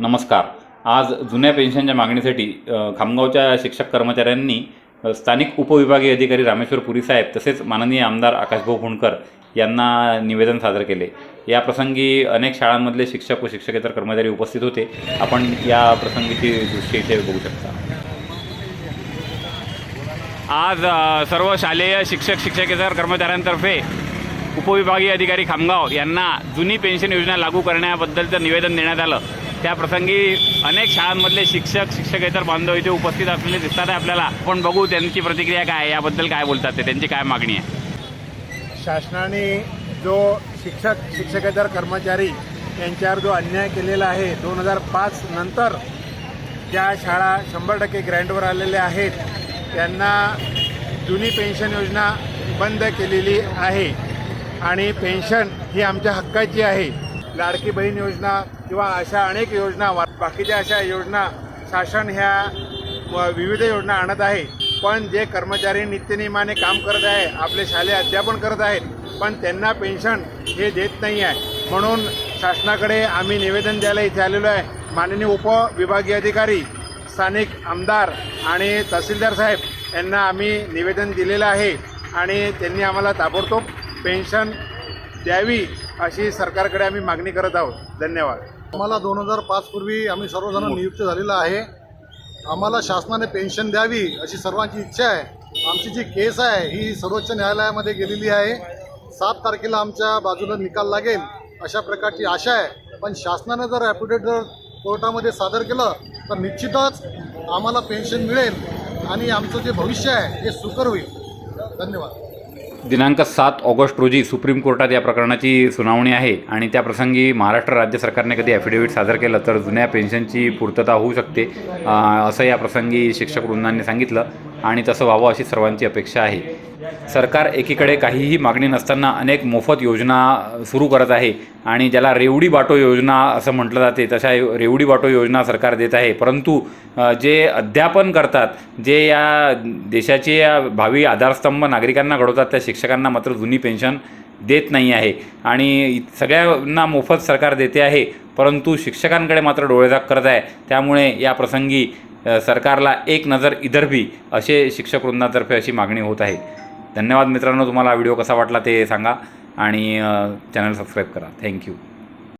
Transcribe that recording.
नमस्कार. आज जुन्या पेन्शनच्या मागणीसाठी खामगावच्या शिक्षक कर्मचाऱ्यांनी स्थानिक उपविभागीय अधिकारी रामेश्वर पुरी साहेब तसेच माननीय आमदार आकाशभाऊ फुंडकर यांना निवेदन सादर केले. या प्रसंगी अनेक शाळांमधले शिक्षक व शिक्षकेतर कर्मचारी उपस्थित होते. आपण या प्रसंगीची दृश्य इथे बघू शकता. आज सर्व शालेय शिक्षक शिक्षकेतर कर्मचाऱ्यांतर्फे उपविभागीय अधिकारी खामगाव यांना जुनी पेन्शन योजना लागू करण्याबद्दलचं निवेदन देण्यात आलं. त्याप्रसंगी अनेक शाळांमधले शिक्षक शिक्षकेतर बांधव इथे उपस्थित असलेले दिसतात आहे आपल्याला. आपण बघू त्यांची प्रतिक्रिया काय याबद्दल काय बोलतात ते त्यांची काय मागणी आहे? शासनाने जो शिक्षक शिक्षकेतर कर्मचारी यांच्यावर जो अन्याय केलेला आहे दोन हजार पाच नंतर ज्या शाळा शंभर टक्के ग्रँटवर आलेल्या आहेत त्यांना जुनी पेन्शन योजना बंद केलेली आहे. आणि पेन्शन ही आमच्या हक्काची आहे. लाडकी बहीण योजना किंवा अशा अनेक योजना बाकीच्या अशा योजना शासन ह्या विविध योजना आणत आहे. पण जे कर्मचारी नित्यनियमाने काम करत आहे आपले शालेय अध्यापन करत आहेत पण त्यांना पेन्शन हे देत नाही आहे. म्हणून शासनाकडे आम्ही निवेदन द्यायला इथे आलेलो आहे. माननीय उपविभागीय अधिकारी स्थानिक आमदार आणि तहसीलदार साहेब यांना आम्ही निवेदन दिलेलं आहे आणि त्यांनी आम्हाला ताबडतोब पेन्शन द्यावी अशी सरकारकडे आम्ही मागणी करत आहोत. धन्यवाद. आम्हाला दोन हजार पाच पूर्वी आम्ही सर्वजण नियुक्त झालेलं आहे. आम्हाला शासनाने पेन्शन द्यावी अशी सर्वांची इच्छा आहे. आमची जी केस आहे ही सर्वोच्च न्यायालयामध्ये गेलेली आहे. सात तारखेला आमच्या बाजूला निकाल लागेल अशा प्रकारची आशा आहे. पण शासनानं जर ॲप्युडेट जर कोर्टामध्ये सादर केलं तर निश्चितच आम्हाला पेन्शन मिळेल आणि आमचं जे भविष्य आहे हे सुकर होईल. धन्यवाद. दिनांक सात ऑगस्ट रोजी सुप्रीम कोर्टात या प्रकरणाची सुनावणी आहे आणि त्या प्रसंगी महाराष्ट्र राज्य सरकारने कधी ॲफिडेव्हिट सादर केलं तर जुन्या पेन्शनची पूर्तता होऊ शकते असं या प्रसंगी शिक्षक वृंदांनी सांगितलं. आणि तसं व्हावं अशी सर्वांची अपेक्षा आहे. सरकार एकीकडे काहीही मागणी नसताना अनेक मोफत योजना सुरू करत आहे आणि ज्याला रेवडी बाटो योजना असं म्हटलं जाते तशा रेवडी बाटो योजना सरकार देत आहे. परंतु जे अध्यापन करतात जे या देशाचे या भावी आधारस्तंभ नागरिकांना घडवतात त्या शिक्षकांना मात्र जुनी पेन्शन देत नाही आहे. आणि सगळ्यांना मोफत सरकार देते आहे परंतु शिक्षकांकडे मात्र डोळेझाक करत आहे. त्यामुळे या प्रसंगी सरकारला एक नजर इधर भी असे शिक्षक वृंदातर्फे अशी मागणी होत आहे. धन्यवाद मित्रांनो तुम्हाला व्हिडिओ कसा वाटला ते सांगा आणि चॅनल सबस्क्राईब करा. थँक्यू.